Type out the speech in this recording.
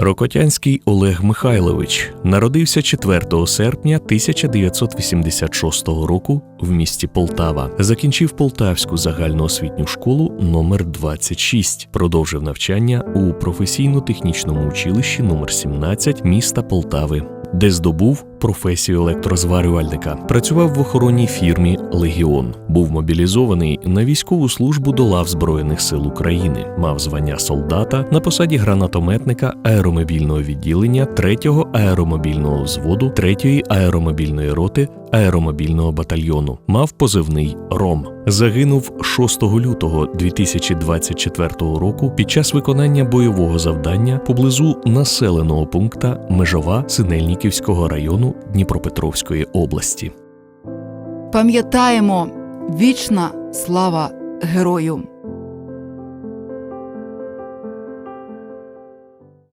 Рокотянський Олег Михайлович народився 4 серпня 1986 року в місті Полтава. Закінчив Полтавську загальноосвітню школу номер 26 Продовжив навчання у професійно-технічному училищі номер 17 міста Полтави. Де здобув професію електрозварювальника, працював в охоронній фірмі Легіон, був мобілізований на військову службу до лав Збройних сил України, мав звання солдата на посаді гранатометника аеромобільного відділення 3-го аеромобільного взводу 3-ї аеромобільної роти аеромобільного батальйону. Мав позивний Ром. Загинув 6 лютого 2024 року під час виконання бойового завдання поблизу населеного пункта Межова Синельниківського району Дніпропетровської області. Пам'ятаємо вічна слава герою.